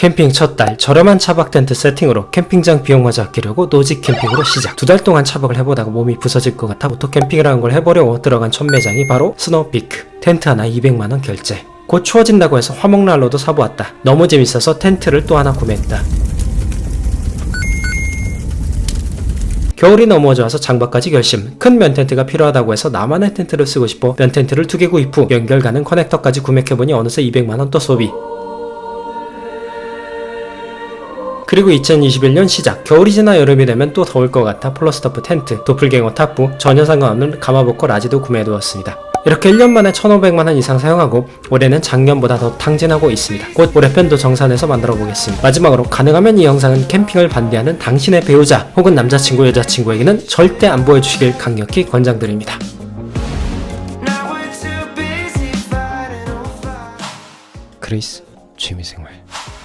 캠핑 첫 달 저렴한 차박 텐트 세팅으로 캠핑장 비용마저 아끼려고 노직 캠핑으로 시작. 두 달 동안 차박을 해보다가 몸이 부서질 것 같아 오토 캠핑이라는 걸 해보려고 들어간 첫 매장이 바로 스노우피크. 텐트 하나 200만원 결제. 곧 추워진다고 해서 화목난로도 사보았다. 너무 재밌어서 텐트를 또 하나 구매했다. 겨울이 넘어져 와서 장박까지 결심. 큰 면 텐트가 필요하다고 해서 나만의 텐트를 쓰고 싶어 면 텐트를 두 개 구입 후 연결 가는 커넥터까지 구매해보니 어느새 200만원 또 소비. 그리고 2021년 시작 겨울이 지나 여름이 되면 또 더울 것 같아 폴로스터프 텐트, 도플갱어 탑부, 전혀 상관없는 가마복고 라지도 구매해두었습니다. 이렇게 1년 만에 1,500만원 이상 사용하고 올해는 작년보다 더 탕진하고 있습니다. 곧 올해 편도 정산해서 만들어 보겠습니다. 마지막으로 가능하면 이 영상은 캠핑을 반대하는 당신의 배우자 혹은 남자친구 여자친구에게는 절대 안 보여주시길 강력히 권장드립니다. 크리스 취미생활